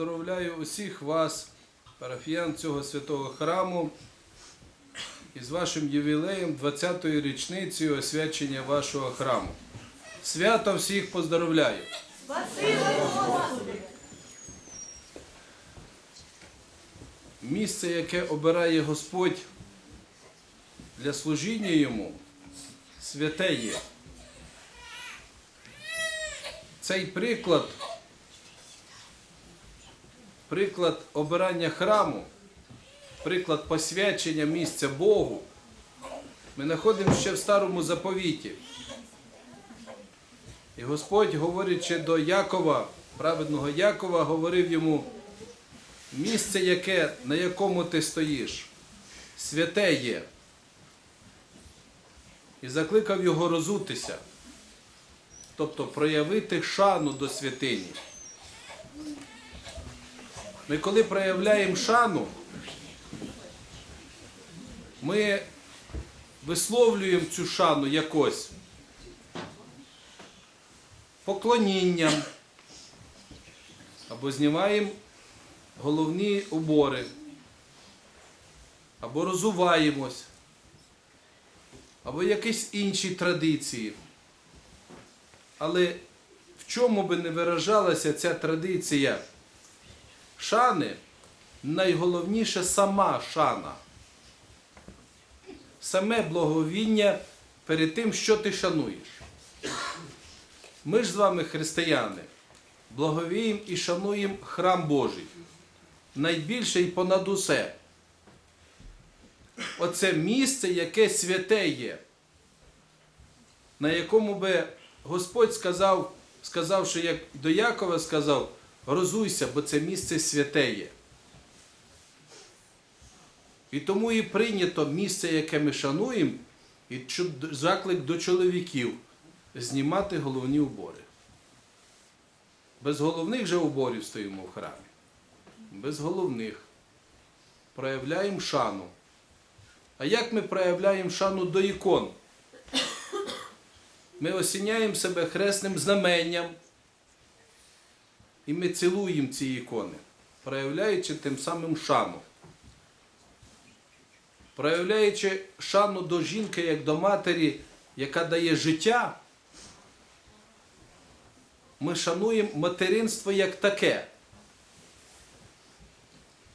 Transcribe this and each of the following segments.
поздоровляю усіх вас, парафіян цього святого храму, із вашим ювілеєм 20-ї річницею освячення вашого храму. Свято всіх поздоровляю! Місце, яке обирає Господь для служіння йому, святе є. Цей приклад, приклад обирання храму, приклад посвячення місця Богу, ми знаходимо ще в старому заповіті. І Господь, говорячи до Якова, праведного Якова, говорив йому, місце, яке, на якому ти стоїш, святе є. І закликав його розутися, тобто проявити шану до святині. Ми коли проявляємо шану, ми висловлюємо цю шану якось поклонінням або знімаємо головні убори, або розуваємось, або якісь інші традиції. Але в чому би не виражалася ця традиція шани, найголовніше сама шана. Саме благовіння перед тим, що ти шануєш. Ми ж з вами, християни, благовіємо і шануємо храм Божий. Найбільше і понад усе. Оце місце, яке святе є, на якому би Господь сказав, сказавши, як до Якова сказав, розуйся, бо це місце святе є. І тому і прийнято місце, яке ми шануємо, і заклик до чоловіків знімати головні убори. Без головних же уборів стоїмо в храмі. Без головних. Проявляємо шану. А як ми проявляємо шану до ікон? Ми осіняємо себе хресним знаменням. І ми цілуємо ці ікони, проявляючи тим самим шану. Проявляючи шану до жінки як до матері, яка дає життя, ми шануємо материнство як таке.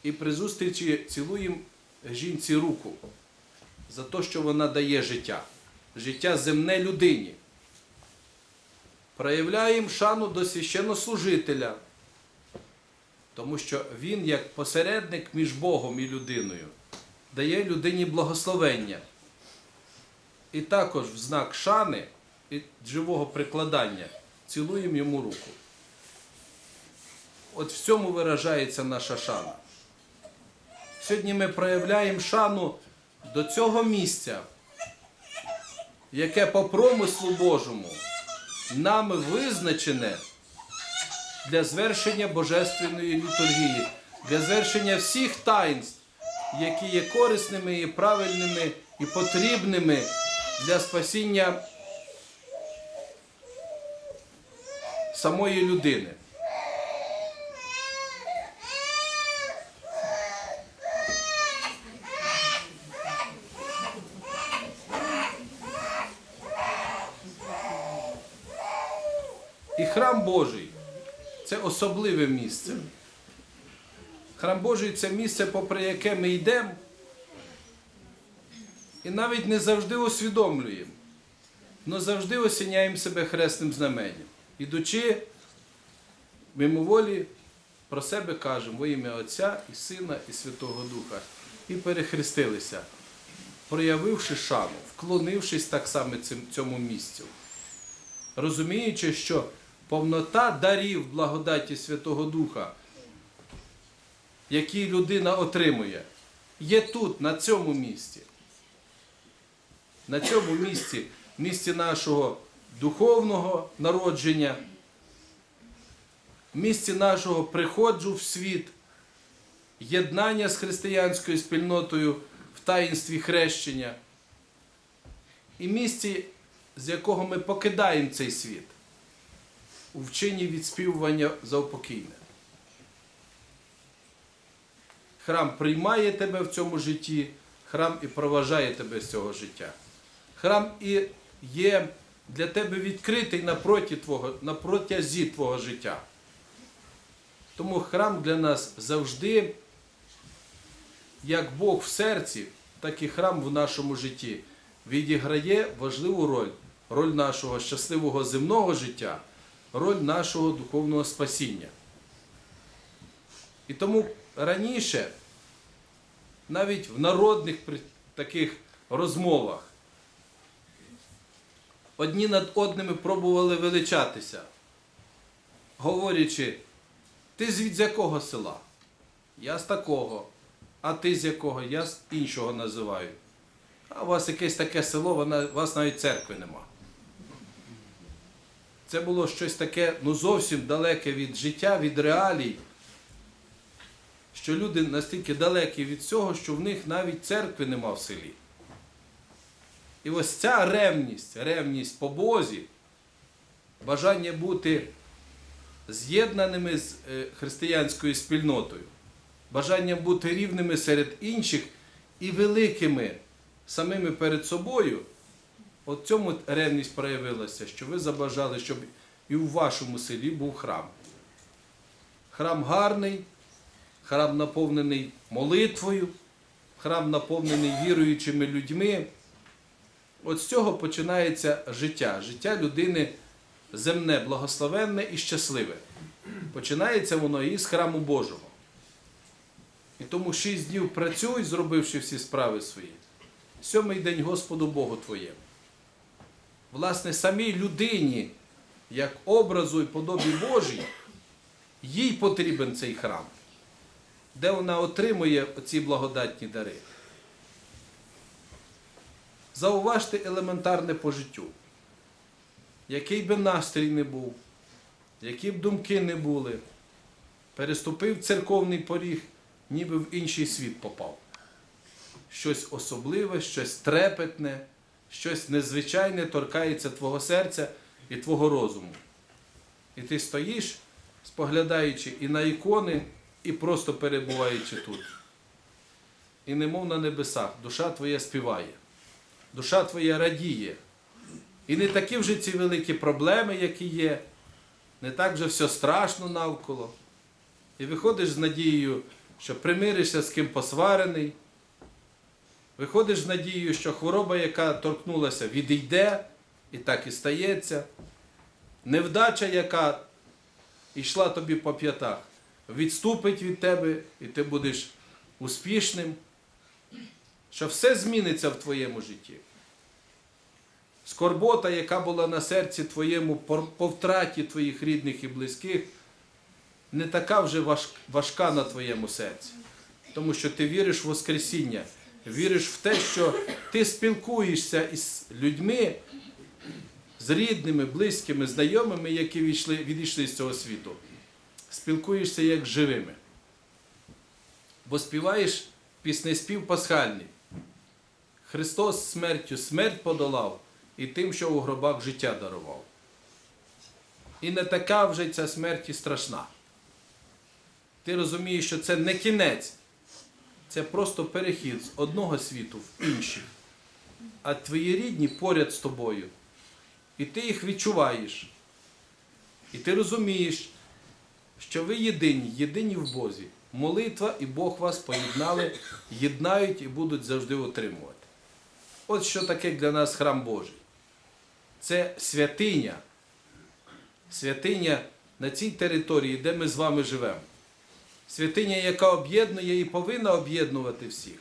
І при зустрічі цілуємо жінці руку за те, що вона дає життя. Життя земне людині. Проявляємо шану до священнослужителя, тому що він, як посередник між Богом і людиною, дає людині благословення. І також в знак шани і живого прикладання цілуємо йому руку. От в цьому виражається наша шана. Сьогодні ми проявляємо шану до цього місця, яке по промислу Божому нами визначене для звершення божественної літургії, для звершення всіх таїнств, які є корисними і правильними і потрібними для спасіння самої людини. І храм Божий це особливе місце. Храм Божий це місце, попри яке ми йдемо, і навіть не завжди усвідомлюємо, але завжди осіняємо себе хресним знаменем. Ідучи мимоволі, про себе кажемо во ім'я Отця і Сина, і Святого Духа. І перехрестилися, проявивши шану, вклонившись так само цьому місцю розуміючи, що повнота дарів благодаті Святого Духа, які людина отримує, є тут, на цьому місці. На цьому місці, місці нашого духовного народження, місці нашого приходжу в світ, єднання з християнською спільнотою в таїнстві хрещення і місці, з якого ми покидаємо цей світ у вчині відспівування за упокійне. Храм приймає тебе в цьому житті, храм і проважає тебе з цього життя. Храм і є для тебе відкритий напроти твого, на протязі твого життя. Тому храм для нас завжди, як Бог в серці, так і храм в нашому житті відіграє важливу роль, роль нашого щасливого земного життя, роль нашого духовного спасіння. І тому раніше, навіть в народних таких розмовах, одні над одними пробували величатися, говорячи, ти з якого села? Я з такого. А ти з якого? Я з іншого називаю. А у вас якесь таке село, вона, у вас навіть церкви нема. Це було щось таке ну, зовсім далеке від життя, від реалій, що люди настільки далекі від цього, що в них навіть церкви нема в селі. І ось ця ревність, ревність по Бозі, бажання бути з'єднаними з е, християнською спільнотою, бажанням бути рівними серед інших і великими самими перед собою, от цьому ревність проявилася, що ви забажали, щоб і у вашому селі був храм. Храм гарний, храм наповнений молитвою, храм наповнений віруючими людьми. От з цього починається життя. Життя людини земне, благословенне і щасливе. Починається воно із храму Божого. І тому шість днів працюй, зробивши всі справи свої. Сьомий день Господу Богу твоєму. Власне, самій людині, як образу і подобі Божій, їй потрібен цей храм, де вона отримує ці благодатні дари. Зауважте елементарне по життю. Який би настрій не був, які б думки не були, переступив церковний поріг, ніби в інший світ попав. Щось особливе, щось трепетне, щось незвичайне торкається твого серця і твого розуму. І ти стоїш, споглядаючи і на ікони, і просто перебуваючи тут. І немов на небесах, душа твоя співає, душа твоя радіє. І не такі вже ці великі проблеми, які є, не так вже все страшно навколо. І виходиш з надією, що примиришся з ким посварений. Виходиш з надією, що хвороба, яка торкнулася, відійде, і так і стається. Невдача, яка йшла тобі по п'ятах, відступить від тебе, і ти будеш успішним, що все зміниться в твоєму житті. Скорбота, яка була на серці твоєму по втраті твоїх рідних і близьких, не така вже важка на твоєму серці. Тому що ти віриш в Воскресіння, віриш в те, що ти спілкуєшся із людьми, з рідними, близькими, знайомими, які відійшли, відійшли з цього світу. Спілкуєшся як живими. Бо співаєш піснеспів пасхальний. Христос смертю смерть подолав і тим, що у гробах життя дарував. І не така вже ця смерть і страшна. Ти розумієш, що це не кінець, це просто перехід з одного світу в інший. А твої рідні поряд з тобою. І ти їх відчуваєш. І ти розумієш, що ви єдині, єдині в Бозі. Молитва і Бог вас поєднали, єднають і будуть завжди отримувати. От що таке для нас храм Божий. Це святиня. Святиня на цій території, де ми з вами живемо. Святиня, яка об'єднує і повинна об'єднувати всіх.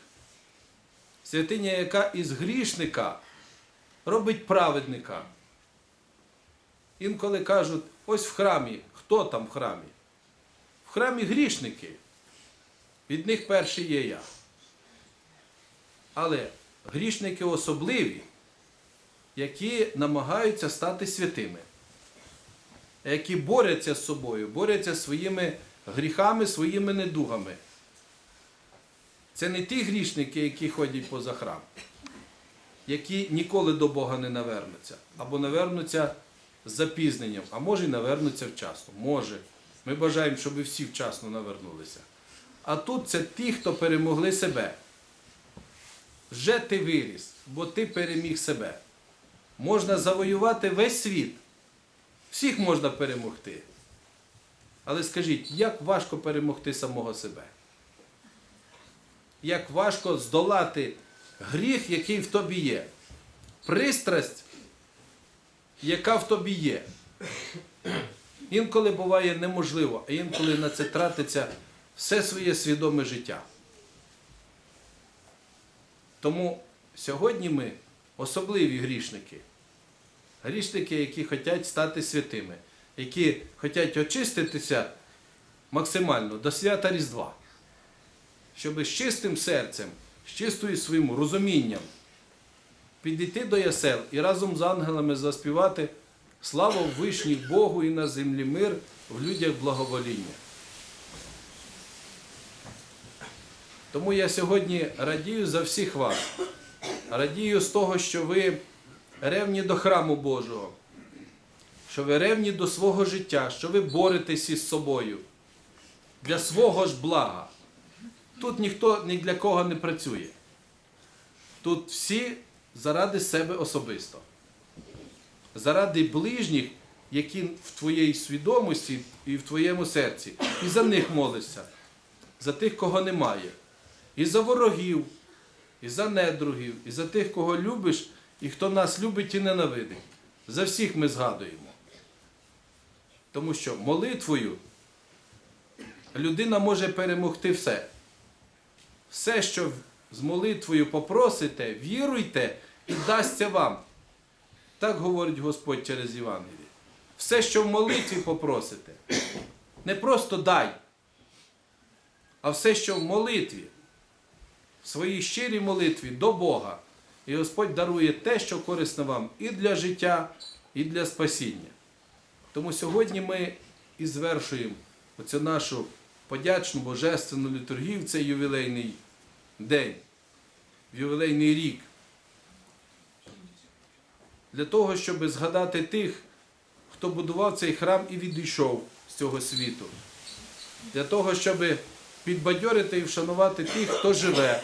Святиня, яка із грішника робить праведника. Інколи кажуть, ось в храмі, хто там в храмі? В храмі грішники. Від них перший є я. Але грішники особливі, які намагаються стати святими, які борються з собою, борються своїми гріхами, своїми недугами. Це не ті грішники, які ходять поза храм, які ніколи до Бога не навернуться, або навернуться з запізненням, а може й навернуться вчасно. Може. Ми бажаємо, щоб всі вчасно навернулися. А тут це ті, хто перемогли себе. Вже ти виріс, бо ти переміг себе. Можна завоювати весь світ. Всіх можна перемогти. Але скажіть, як важко перемогти самого себе? Як важко здолати гріх, який в тобі є, пристрасть, яка в тобі є. Інколи буває неможливо, а інколи на це тратиться все своє свідоме життя. Тому сьогодні ми особливі грішники. Грішники, які хочуть стати святими, які хочуть очиститися максимально до свята Різдва, щоб з чистим серцем, з чистою своїм розумінням підійти до ясел і разом з ангелами заспівати славу Вишній Богу і на землі мир в людях благовоління. Тому я сьогодні радію за всіх вас. Радію з того, що ви ревні до храму Божого, що ви ревні до свого життя, що ви боретесь із собою для свого ж блага. Тут ніхто ні для кого не працює. Тут всі заради себе особисто, заради ближніх, які в твоїй свідомості і в твоєму серці, і за них молишся, за тих, кого немає, і за ворогів, і за недругів, і за тих, кого любиш, і хто нас любить і ненавидить. За всіх ми згадуємо. Тому що молитвою людина може перемогти все. Все, що з молитвою попросите, віруйте і дасться вам. Так говорить Господь через Євангеліє. Все, що в молитві попросите, не просто дай, а все, що в молитві, в своїй щирій молитві до Бога. І Господь дарує те, що корисно вам і для життя, і для спасіння. Тому сьогодні ми і звершуємо оцю нашу подячну божественну літургію в цей ювілейний день, ювілейний рік. Для того, щоб згадати тих, хто будував цей храм і відійшов з цього світу. Для того, щоб підбадьорити і вшанувати тих, хто живе.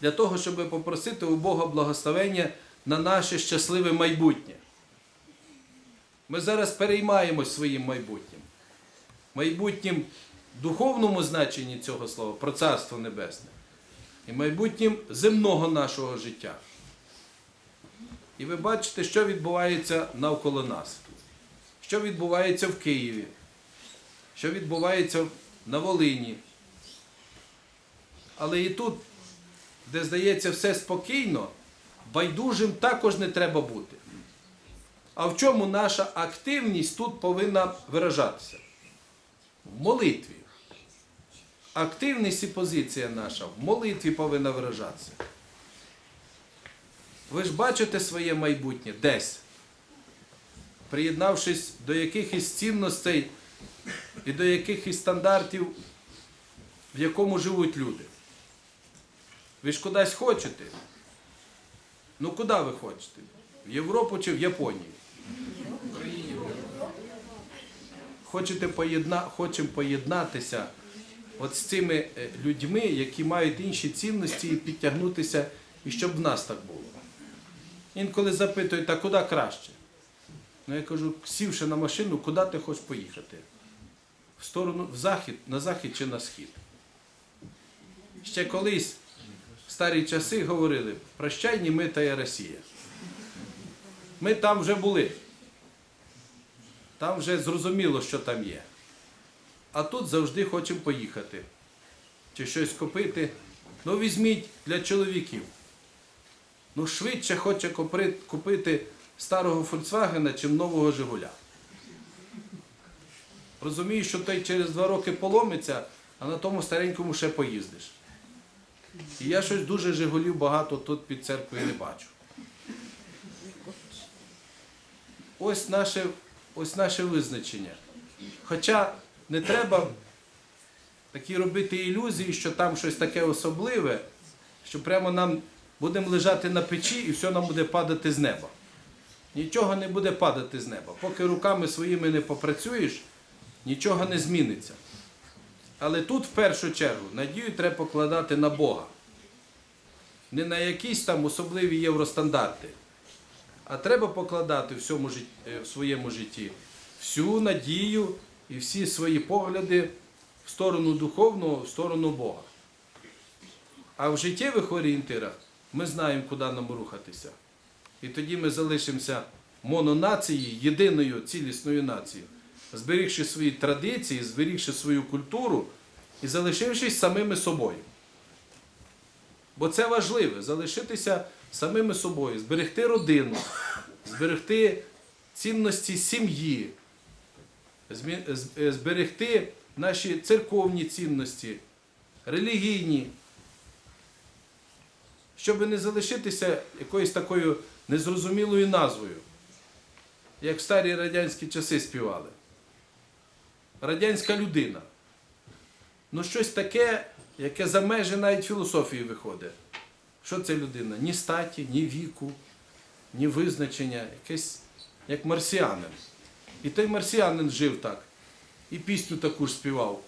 Для того, щоб попросити у Бога благословення на наше щасливе майбутнє. Ми зараз переймаємось своїм майбутнім. Майбутнім духовному значенні цього слова про Царство Небесне і майбутнім земного нашого життя. І ви бачите, що відбувається навколо нас, що відбувається в Києві, що відбувається на Волині. Але і тут, де здається все спокійно, байдужим також не треба бути. А в чому наша активність тут повинна виражатися? В молитві. Активність і позиція наша в молитві повинна виражатися. Ви ж бачите своє майбутнє десь, приєднавшись до якихось цінностей і до якихось стандартів, в якому живуть люди. Ви ж кудись хочете? Ну куди ви хочете? В Європу чи в Японію? Хочете поєдна... Хочемо поєднатися от з цими е, людьми, які мають інші цінності, і підтягнутися, і щоб в нас так було. Інколи запитують, а куди краще? Ну я кажу, сівши на машину, куди ти хочеш поїхати? В сторону, в захід, на захід чи на схід. Ще колись в старі часи говорили, прощай німитая Росія. Ми там вже були. Там вже зрозуміло, що там є. А тут завжди хочемо поїхати. Чи щось купити. Ну, візьміть для чоловіків. Ну, швидше хоче купити старого Фольксвагена, чим нового Жигуля. Розумію, що той через два роки поломиться, а на тому старенькому ще поїздиш. І я щось дуже Жигулів багато тут під церквою не бачу. Ось наше, ось наше визначення. Хоча не треба такі робити ілюзії, що там щось таке особливе, що прямо нам будемо лежати на печі і все нам буде падати з неба. Нічого не буде падати з неба. Поки руками своїми не попрацюєш, нічого не зміниться. Але тут в першу чергу надію треба покладати на Бога. Не на якісь там особливі євростандарти. А треба покладати в, цьому, жит- е, в своєму житті всю надію і всі свої погляди в сторону духовного, в сторону Бога. А в життєвих орієнтирах ми знаємо, куди нам рухатися. І тоді ми залишимося мононацією, єдиною цілісною нацією, зберігши свої традиції, зберігши свою культуру і залишившись самими собою. Бо це важливо залишитися самими собою, зберегти родину, зберегти цінності сім'ї, е, зберегти наші церковні цінності, релігійні, щоб не залишитися якоюсь такою незрозумілою назвою, як в старі радянські часи співали. Радянська людина. Ну, щось таке, яке за межі навіть філософії виходить. Що це людина? Ні статі, ні віку, ні визначення, якесь як марсіанин. І той марсіанин жив так. І пісню таку ж співав.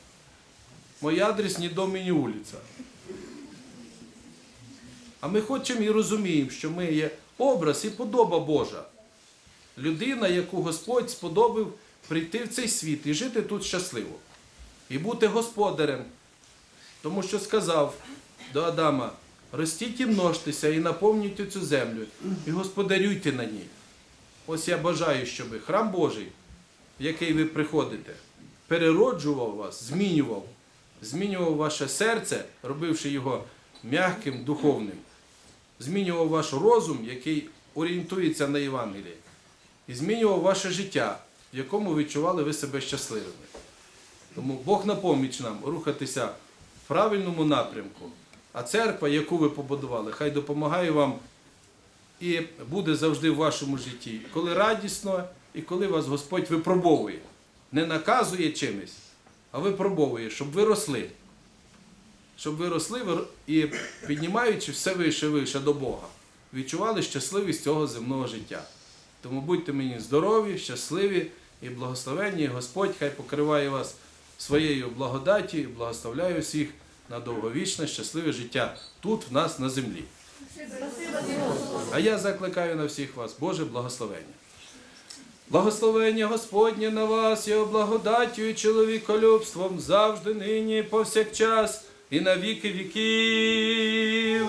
Мой адрес ні дом, ні вулиця. А ми хочемо і розуміємо, що ми є образ і подоба Божа. Людина, яку Господь сподобав прийти в цей світ і жити тут щасливо. І бути господарем. Тому що сказав до Адама: ростіть і множтеся, і наповнюйте цю землю, і господарюйте на ній. Ось я бажаю, щоб храм Божий, в який ви приходите, перероджував вас, змінював, змінював ваше серце, робивши його м'яким, духовним, змінював ваш розум, який орієнтується на Євангеліє, і змінював ваше життя, в якому відчували ви себе щасливими. Тому Бог на поміч нам рухатися в правильному напрямку. А церква, яку ви побудували, хай допомагає вам і буде завжди в вашому житті, коли радісно і коли вас Господь випробовує. Не наказує чимось, а випробовує, щоб ви росли. Щоб ви росли і піднімаючи все вище вище до Бога, відчували щасливість цього земного життя. Тому будьте мені здорові, щасливі і благословенні. Господь хай покриває вас своєю благодаті і благословляє всіх на довговічне, щасливе життя тут, в нас на землі. А я закликаю на всіх вас, Боже благословення. Благословення Господнє на вас, його благодаттю і чоловіколюбством завжди, нині, повсякчас, і на віки віків.